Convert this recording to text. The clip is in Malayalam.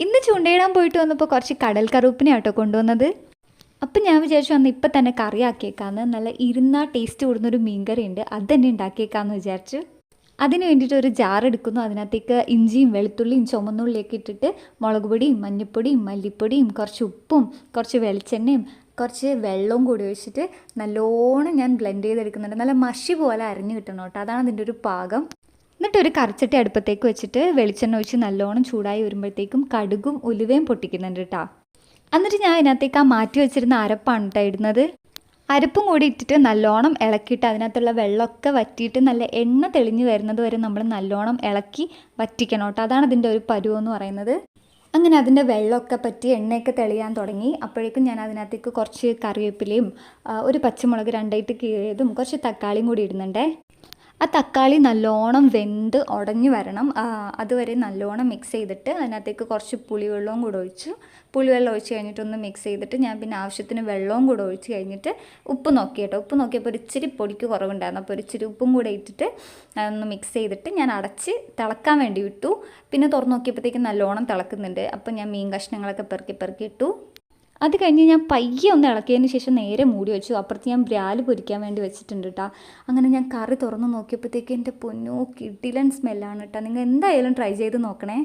ഇന്ന് ചൂണ്ടയിടാൻ പോയിട്ട് വന്നപ്പോൾ കുറച്ച് കടൽ കറുപ്പിനെ ആട്ടോ കൊണ്ടുവന്നത്. അപ്പം ഞാൻ വിചാരിച്ചു അന്ന് ഇപ്പം തന്നെ കറി ആക്കിയേക്കാന്ന് നല്ല ഇരുന്ന ടേസ്റ്റ് കൂടുന്നൊരു മീൻകറി ഉണ്ട് അത് തന്നെ ഉണ്ടാക്കിയേക്കാന്ന് വിചാരിച്ചു. അതിന് വേണ്ടിയിട്ട് ഒരു ജാർ എടുക്കുന്നു. അതിനകത്തേക്ക് ഇഞ്ചിയും വെളുത്തുള്ളിയും ചുമന്നുള്ളിയൊക്കെ ഇട്ടിട്ട് മുളക് പൊടിയും മഞ്ഞൾപ്പൊടിയും മല്ലിപ്പൊടിയും കുറച്ച് ഉപ്പും കുറച്ച് വെളിച്ചെണ്ണയും കുറച്ച് വെള്ളവും കൂടി ഒഴിച്ചിട്ട് നല്ലോണം ഞാൻ ബ്ലെൻഡ് ചെയ്തെടുക്കുന്നുണ്ട്. നല്ല മഷി പോലെ അരിഞ്ഞു കിട്ടണം കേട്ടോ. അതാണ് അതിന്റെ ഒരു പാകം. എന്നിട്ട് ഒരു കറിച്ചട്ടി അടുപ്പത്തേക്ക് വെച്ചിട്ട് വെളിച്ചെണ്ണ ഒഴിച്ച് നല്ലോണം ചൂടായി വരുമ്പോഴത്തേക്കും കടുകും ഉലുവയും പൊട്ടിക്കുന്നുണ്ട് കേട്ടോ എന്നിട്ട് ഞാൻ അതിനകത്തേക്ക് ആ മാറ്റി വെച്ചിരുന്ന അരപ്പാണ് കേട്ടോ ഇടുന്നത്. അരപ്പും കൂടി ഇട്ടിട്ട് നല്ലോണം ഇളക്കിയിട്ട് അതിനകത്തുള്ള വെള്ളമൊക്കെ വറ്റിയിട്ട് നല്ല എണ്ണ തെളിഞ്ഞു വരുന്നത് വരെ നമ്മൾ നല്ലോണം ഇളക്കി വറ്റിക്കണം കേട്ടോ അതാണ് അതിന്റെ ഒരു പരുവം എന്ന് പറയുന്നത്. അങ്ങനെ അതിന്റെ വെള്ളമൊക്കെ പറ്റി എണ്ണയൊക്കെ തെളിയാൻ തുടങ്ങി. അപ്പോഴേക്കും ഞാൻ അതിനകത്തേക്ക് കുറച്ച് കറിവേപ്പിലയും ഒരു പച്ചമുളക് രണ്ടായിട്ട് കീറിയതും കുറച്ച് തക്കാളിയും കൂടി ഇടുന്നുണ്ടേ. ആ തക്കാളി നല്ലോണം വെന്ത് ഉടഞ്ഞു വരണം. അതുവരെ നല്ലോണം മിക്സ് ചെയ്തിട്ട് അതിനകത്തേക്ക് കുറച്ച് പുളിവെള്ളവും കൂടെ ഒഴിച്ചു. പുളിവെള്ളം ഒഴിച്ച് കഴിഞ്ഞിട്ടൊന്ന് മിക്സ് ചെയ്തിട്ട് ഞാൻ പിന്നെ ആവശ്യത്തിന് വെള്ളവും കൂടെ ഒഴിച്ച് കഴിഞ്ഞിട്ട് ഉപ്പ് നോക്കി കേട്ടോ. ഉപ്പ് നോക്കിയപ്പോൾ ഇച്ചിരി പൊടിക്ക് കുറവുണ്ടായിരുന്നു. അപ്പോൾ ഇച്ചിരി ഉപ്പും കൂടെ ഇട്ടിട്ട് ഒന്ന് മിക്സ് ചെയ്തിട്ട് ഞാൻ അടച്ച് തിളക്കാൻ വേണ്ടി വിട്ടു പിന്നെ തുറന്ന് നോക്കിയപ്പോഴത്തേക്കും നല്ലോണം തിളക്കുന്നുണ്ട്. അപ്പോൾ ഞാൻ മീൻ കഷ്ണങ്ങളൊക്കെ പെറുക്കി പെറുക്കി ഇട്ടു. അത് കഴിഞ്ഞ് ഞാൻ പയ്യെ ഒന്ന് ഇളക്കിയതിന് ശേഷം നേരെ മൂടി വെച്ചു. അപ്പുറത്ത് ഞാൻ ബ്രാൽ പൊരിക്കാൻ വേണ്ടി വെച്ചിട്ടുണ്ട് കേട്ടോ അങ്ങനെ ഞാൻ കറി തുറന്ന് നോക്കിയപ്പോഴത്തേക്ക് എന്റെ പൊന്നോ കിഡിലൻ സ്മെല്ലാണ് കേട്ടോ നിങ്ങൾ എന്തായാലും ട്രൈ ചെയ്ത് നോക്കണേ.